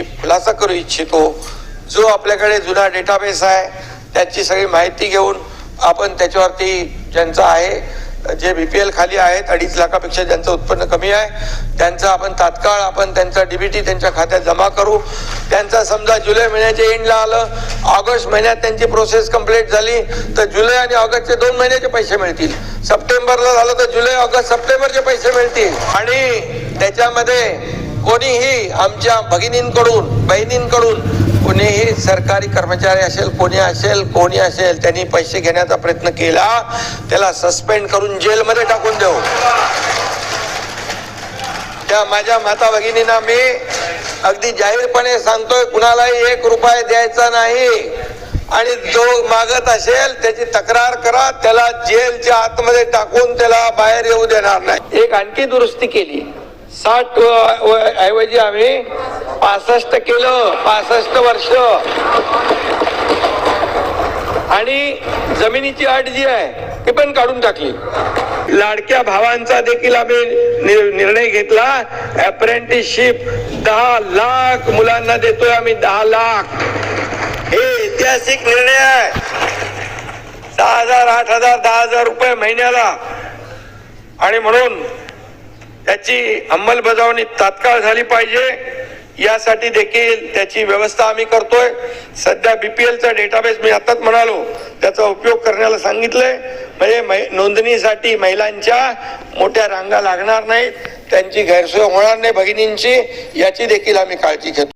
मी खुलासा करू इच्छितो. जो आपल्याकडे जुना डेटाबेस आहे त्याची सगळी माहिती घेऊन आपण त्याच्यावरती ज्यांचं आहे जे बी पी एल खाली आहेत अडीच लाखापेक्षा ज्यांचं उत्पन्न कमी आहे त्यांचं आपण तात्काळ आपण त्यांचा डीबीटी त्यांच्या खात्यात जमा करू. त्यांचा समजा जुलै महिन्याच्या एंडला आलं ऑगस्ट महिन्यात त्यांची प्रोसेस कंप्लीट झाली तर जुलै आणि ऑगस्टचे दोन महिन्याचे पैसे मिळतील. सप्टेंबरला झालं तर जुलै ऑगस्ट सप्टेंबरचे पैसे मिळतील. आणि त्याच्यामध्ये कोणीही आमच्या भगिनींकडून बहिणींकडून कोणीही सरकारी कर्मचारी असेल कोणी असेल कोणी असेल त्यांनी पैसे घेण्याचा प्रयत्न केला त्याला सस्पेंड करून जेलमध्ये टाकून देऊ. त्या माझ्या माता भगिनींना मी अगदी जाहीरपणे सांगतोय कुणालाही एक रुपये द्यायचा नाही. आणि जो मागत असेल त्याची तक्रार करा त्याला जेलच्या आतमध्ये टाकून त्याला बाहेर येऊ देणार नाही. एक आणखी दुरुस्ती केली. साठ ऐवजी आम्ही पासष्ट केलं पासष्ट वर्ष. आणि जमिनीची अट जी आहे ती पण काढून टाकली. लाडक्या भावांचा देखील आम्ही निर्णय घेतला. अप्रेंटिसशिप दहा लाख मुलांना देतोय आम्ही दहा लाख. हे ऐतिहासिक निर्णय आहे. सहा हजार आठ हजार दहा हजार रुपये महिन्याला. आणि म्हणून त्याची अंमलबजावणी तात्काळ झाली पाहिजे. यासाठी देखील त्याची व्यवस्था आम्ही करतोय. सध्या बीपीएलचा डेटाबेस मी आताच म्हणालो त्याचा उपयोग करण्याला सांगितलंय. म्हणजे मै- नोंदणीसाठी महिलांच्या मोठ्या रांगा लागणार नाहीत. त्यांची गैरसोय होणार नाही भगिनींची याची देखील आम्ही काळजी घेतो.